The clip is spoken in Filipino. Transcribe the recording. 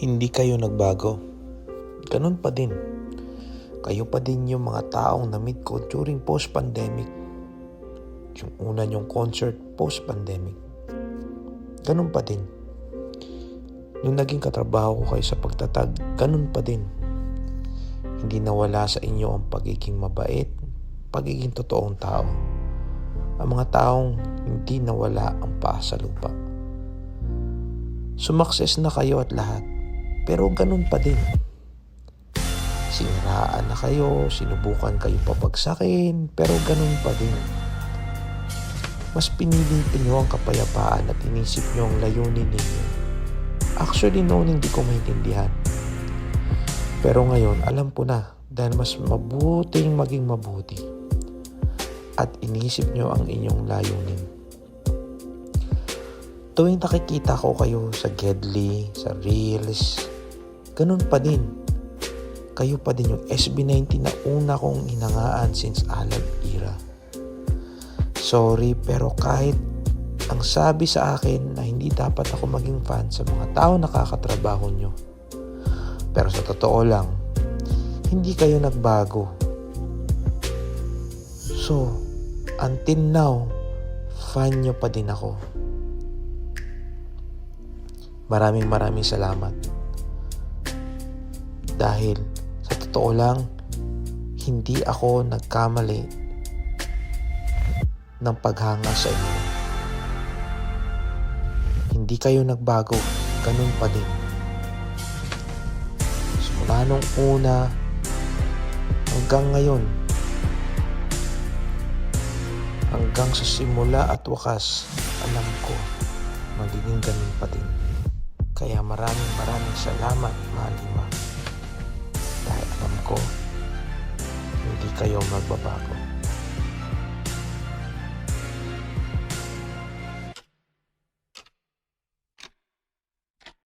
Hindi kayo nagbago. Ganun pa din. Kayo pa din yung mga taong na-meet ko during post-pandemic. Yung una yung concert post-pandemic. Ganun pa din. Nung naging katrabaho ko kayo sa pagtatag, ganun pa din. Hindi nawala sa inyo ang pagiging mabait, pagiging totoong tao. Ang mga taong hindi nawala ang paa sa lupa. Sumakses na kayo at lahat, pero ganun pa din. Siniraan na kayo, sinubukan kayo papagsakin, pero ganun pa din. Mas pinili niyo ang kapayapaan at inisip niyo ang layunin ninyo. Actually noon hindi ko maintindihan. Pero ngayon alam ko na dahil mas mabuting maging mabuti. At inisip niyo ang inyong layunin. Tuwing nakikita ko kayo sa Gedli, sa Reels, ganun pa din. Kayo pa din yung SB19 na una kong inangaan since Alag era. Sorry pero kahit ang sabi sa akin na hindi dapat ako maging fan sa mga tao nakakatrabaho nyo. Pero sa totoo lang, hindi kayo nagbago. So, until now, fan nyo pa din ako. Maraming maraming salamat. Dahil sa totoo lang, hindi ako nagkamali ng paghanga sa inyo. Hindi kayo nagbago, ganun pa din. Simula nung una hanggang ngayon, hanggang sa simula at wakas, alam ko, magiging ganun pa din. Kaya maraming maraming salamat, Malima. Kayo magbabago.